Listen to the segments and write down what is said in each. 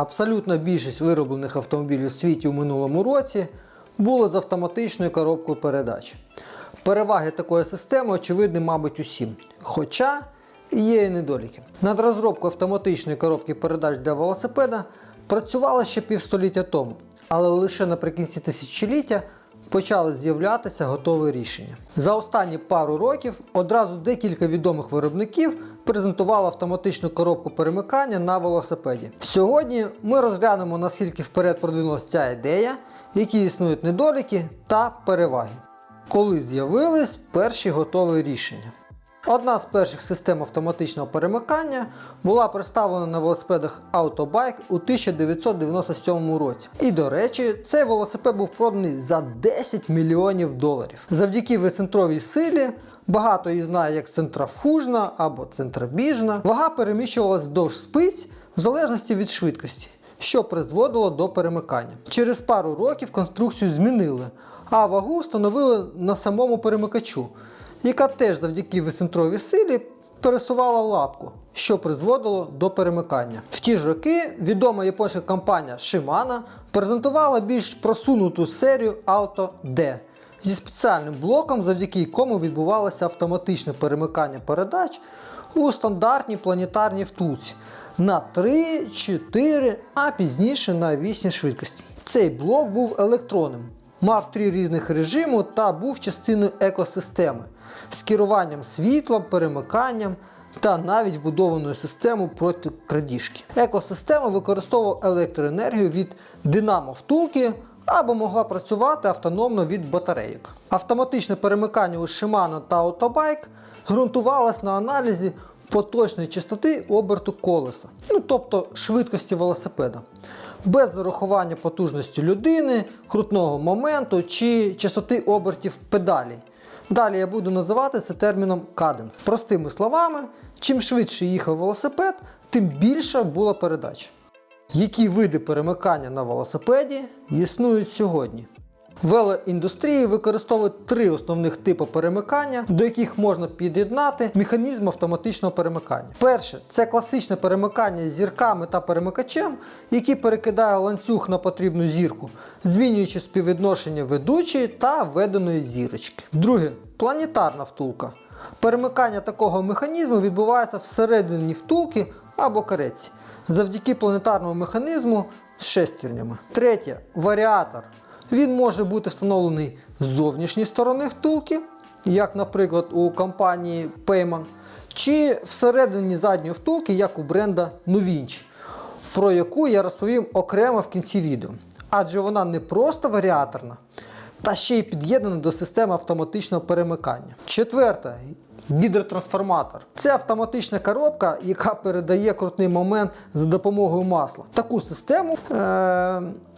Абсолютна більшість вироблених автомобілів в світі у минулому році було з автоматичною коробкою передач. Переваги такої системи очевидні, мабуть, усім. Хоча є і недоліки. Над розробкою автоматичної коробки передач для велосипеда працювали ще півстоліття тому, але лише наприкінці тисячоліття почали з'являтися готові рішення. За останні пару років одразу декілька відомих виробників презентували автоматичну коробку перемикання на велосипеді. Сьогодні ми розглянемо наскільки вперед продвинулася ця ідея, які існують недоліки та переваги. Коли з'явились перші готові рішення. Одна з перших систем автоматичного перемикання була представлена на велосипедах Autobike у 1997 році. І до речі, цей велосипед був проданий за 10 мільйонів доларів. Завдяки вицентровій силі, багато її знає як центрофужна або центробіжна, вага переміщувалась вздовж спиць в залежності від швидкості. Що призводило до перемикання. Через пару років конструкцію змінили, а вагу встановили на самому перемикачу, яка теж завдяки вицентровій силі пересувала лапку, що призводило до перемикання. В ті ж роки відома японська компанія Shimano презентувала більш просунуту серію Auto D зі спеціальним блоком, завдяки якому відбувалося автоматичне перемикання передач у стандартній планетарній втулці на 3, 4, а пізніше на 8 швидкості. Цей блок був електронним, мав три різних режиму та був частиною екосистеми з керуванням світлом, перемиканням та навіть вбудованою системою проти крадіжки. Екосистема використовувала електроенергію від динамо втулки або могла працювати автономно від батарейок. Автоматичне перемикання у Shimano та Autobike ґрунтувалось на аналізі поточної частоти оберту колеса, ну тобто швидкості велосипеда, без зарахування потужності людини, крутного моменту чи частоти обертів педалі. Далі я буду називати це терміном каденс. Простими словами, чим швидше їхав велосипед, тим більша була передача. Які види перемикання на велосипеді існують сьогодні? Велоіндустрії використовують три основних типи перемикання, до яких можна під'єднати механізм автоматичного перемикання. Перше це класичне перемикання з зірками та перемикачем, який перекидає ланцюг на потрібну зірку, змінюючи співвідношення ведучої та введеної зірочки. Друге планетарна втулка. Перемикання такого механізму відбувається всередині втулки або кареці, завдяки планетарному механізму з шестернями. Третє варіатор. Він може бути встановлений з зовнішньої сторони втулки, як, наприклад, у компанії Payman, чи всередині задньої втулки, як у бренда Novinci, про яку я розповім окремо в кінці відео. Адже вона не просто варіаторна, та ще й під'єднана до системи автоматичного перемикання. Четверте. Гідротрансформатор. Це автоматична коробка, яка передає крутний момент за допомогою масла. Таку систему е-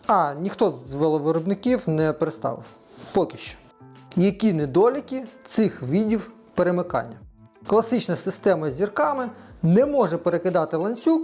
а, ніхто з веловиробників не представив. Поки що. Які недоліки цих видів перемикання? Класична система з зірками не може перекидати ланцюг,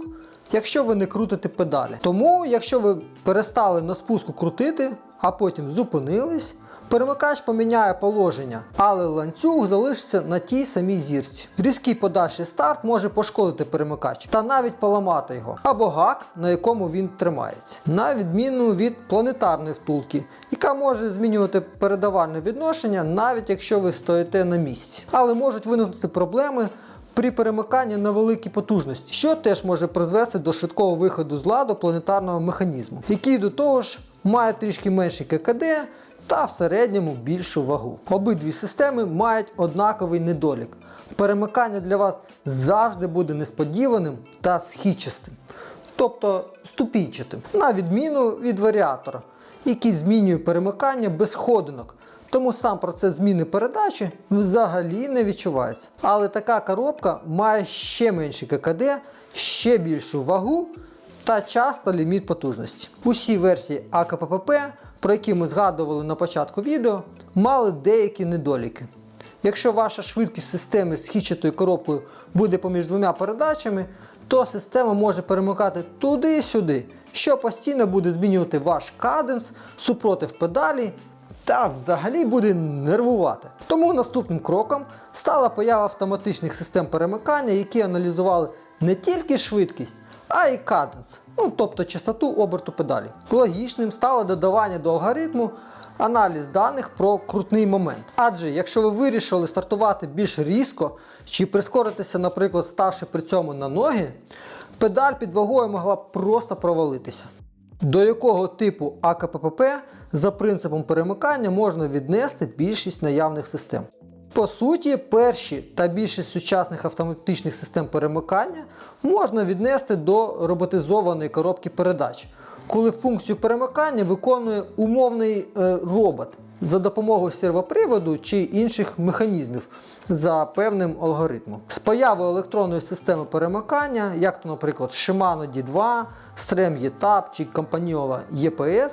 якщо ви не крутите педалі. Тому, якщо ви перестали на спуску крутити, а потім зупинились, перемикач поміняє положення, але ланцюг залишиться на тій самій зірці. Різкий подальший старт може пошкодити перемикач та навіть поламати його, або гак, на якому він тримається. На відміну від планетарної втулки, яка може змінювати передавальне відношення, навіть якщо ви стоїте на місці. Але можуть виникнути проблеми. При перемиканні на великій потужності, що теж може призвести до швидкого виходу з ладу планетарного механізму, який до того ж має трішки менший ККД та в середньому більшу вагу. Обидві системи мають однаковий недолік. Перемикання для вас завжди буде несподіваним та східчастим, тобто ступінчатим, на відміну від варіатора, який змінює перемикання без ходинок. Тому сам процес зміни передачі взагалі не відчувається. Але така коробка має ще менший ККД, ще більшу вагу та часто ліміт потужності. Усі версії АКПП, про які ми згадували на початку відео, мали деякі недоліки. Якщо ваша швидкість системи з хічатою коробкою буде поміж двома передачами, то система може перемикати туди-сюди, що постійно буде змінювати ваш каденс, супротив педалі та взагалі буде нервувати. Тому наступним кроком стала поява автоматичних систем перемикання, які аналізували не тільки швидкість, а і каденс, ну тобто частоту оберту педалі. Логічним стало додавання до алгоритму аналіз даних про крутний момент. Адже якщо ви вирішили стартувати більш різко чи прискоритися, наприклад, ставши при цьому на ноги, педаль під вагою могла б просто провалитися. До якого типу АКПП за принципом перемикання можна віднести більшість наявних систем. По суті, перші та більшість сучасних автоматичних систем перемикання можна віднести до роботизованої коробки передач, коли функцію перемикання виконує умовний е, робот за допомогою сервоприводу чи інших механізмів за певним алгоритмом. З появою електронної системи перемикання, як то, наприклад, Shimano D2, Strem ETAP чи Campagnola EPS,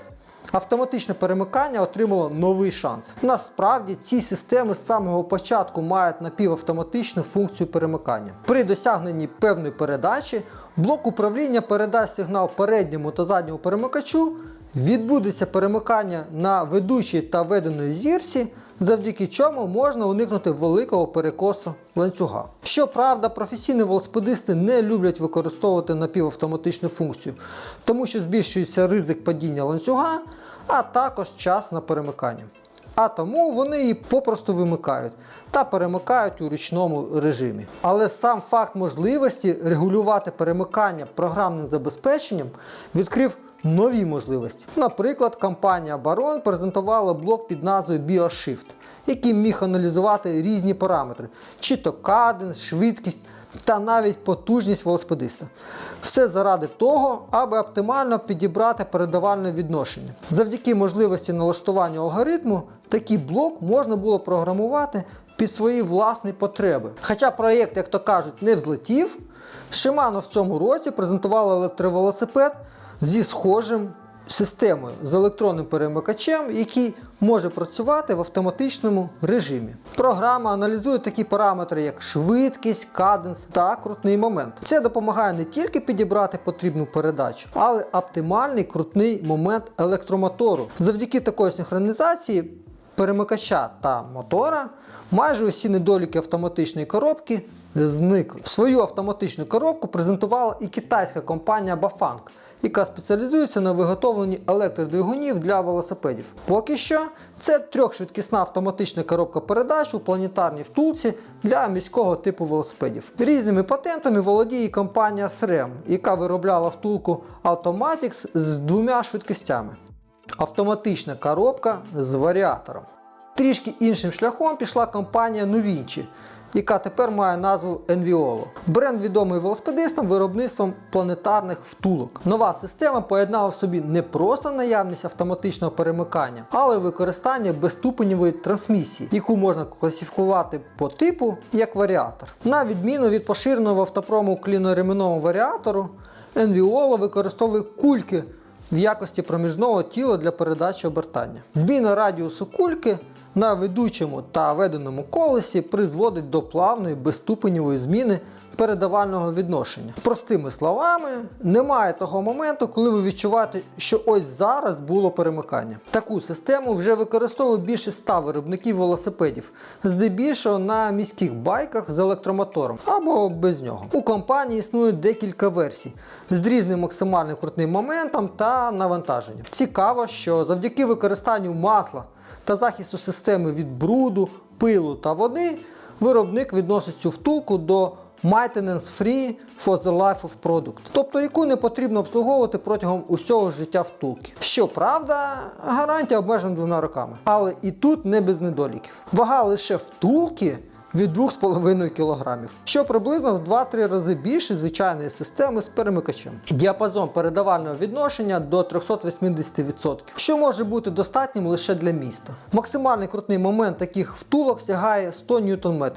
Автоматичне перемикання отримало новий шанс. Насправді ці системи з самого початку мають напівавтоматичну функцію перемикання. При досягненні певної передачі блок управління передасть сигнал передньому та задньому перемикачу, відбудеться перемикання на ведучій та веденої зірці, завдяки чому можна уникнути великого перекосу ланцюга. Щоправда, професійні велосипедисти не люблять використовувати напівавтоматичну функцію, тому що збільшується ризик падіння ланцюга, а також час на перемикання. А тому вони її попросту вимикають та перемикають у ручному режимі. Але сам факт можливості регулювати перемикання програмним забезпеченням відкрив нові можливості. Наприклад, компанія Baron презентувала блок під назвою BioShift, який міг аналізувати різні параметри, чи то каденс, швидкість та навіть потужність велосипедиста. Все заради того, аби оптимально підібрати передавальне відношення. Завдяки можливості налаштування алгоритму, такий блок можна було програмувати під свої власні потреби. Хоча проєкт, як то кажуть, не взлетів, Shimano в цьому році презентувала електровелосипед зі схожим системою з електронним перемикачем, який може працювати в автоматичному режимі. Програма аналізує такі параметри, як швидкість, каденс та крутний момент. Це допомагає не тільки підібрати потрібну передачу, але оптимальний крутний момент електромотору. Завдяки такої синхронізації перемикача та мотора майже усі недоліки автоматичної коробки зникли. Свою автоматичну коробку презентувала і китайська компанія Bafang, яка спеціалізується на виготовленні електродвигунів для велосипедів. Поки що це трьохшвидкісна автоматична коробка передач у планетарній втулці для міського типу велосипедів. Різними патентами володіє компанія SRAM, яка виробляла втулку Automatics з двома швидкостями. Автоматична коробка з варіатором. Трішки іншим шляхом пішла компанія Novinci, яка тепер має назву Enviolo. Бренд відомий велосипедистам виробництвом планетарних втулок. Нова система поєднала в собі не просто наявність автоматичного перемикання, але й використання безступеневої трансмісії, яку можна класифікувати по типу як варіатор. На відміну від поширеного в автопрому кліноременного варіатору, Enviolo використовує кульки в якості проміжного тіла для передачі обертання. Зміна радіусу кульки на ведучому та веденому колесі призводить до плавної безступенєвої зміни передавального відношення. Простими словами, немає того моменту, коли ви відчуваєте, що ось зараз було перемикання. Таку систему вже використовує більше 100 виробників велосипедів, здебільшого на міських байках з електромотором або без нього. У компанії існує декілька версій з різним максимальним крутним моментом та навантаженням. Цікаво, що завдяки використанню масла та захисту системи від бруду, пилу та води, виробник відносить цю втулку до Maintenance Free for the Life of Product, тобто яку не потрібно обслуговувати протягом усього життя втулки. Щоправда, гарантія обмежена двома роками. Але і тут не без недоліків. Вага лише втулки від 2,5 кг, що приблизно в 2-3 рази більше звичайної системи з перемикачем. Діапазон передавального відношення до 380%, що може бути достатнім лише для міста. Максимальний крутний момент таких втулок сягає 100 Нм,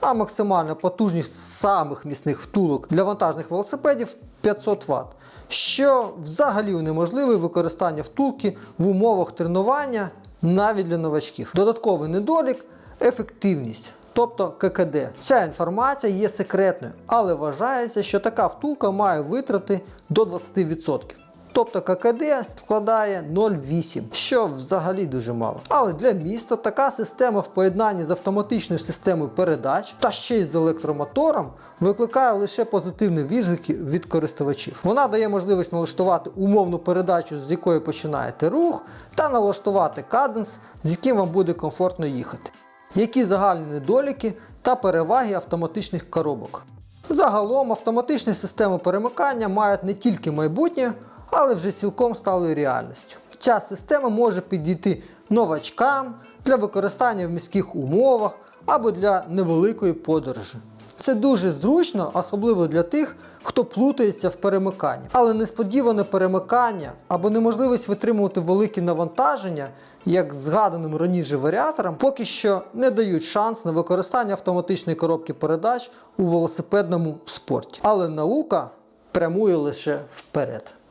а максимальна потужність самих міцних втулок для вантажних велосипедів 500 Вт, що взагалі унеможливе використання втулки в умовах тренування навіть для новачків. Додатковий недолік ефективність. Тобто ККД. Ця інформація є секретною, але вважається, що така втулка має витрати до 20%. Тобто ККД складає 0,8, що взагалі дуже мало. Але для міста така система в поєднанні з автоматичною системою передач та ще й з електромотором викликає лише позитивні відгуки від користувачів. Вона дає можливість налаштувати умовну передачу, з якої починаєте рух, та налаштувати каденс, з яким вам буде комфортно їхати. Які загальні недоліки та переваги автоматичних коробок? Загалом автоматичні системи перемикання мають не тільки майбутнє, але вже цілком стали реальністю. Ця система може підійти новачкам для використання в міських умовах або для невеликої подорожі. Це дуже зручно, особливо для тих, хто плутається в перемиканні. Але несподіване перемикання або неможливість витримувати великі навантаження, як згаданим раніше варіаторам, поки що не дають шанс на використання автоматичної коробки передач у велосипедному спорті. Але наука прямує лише вперед.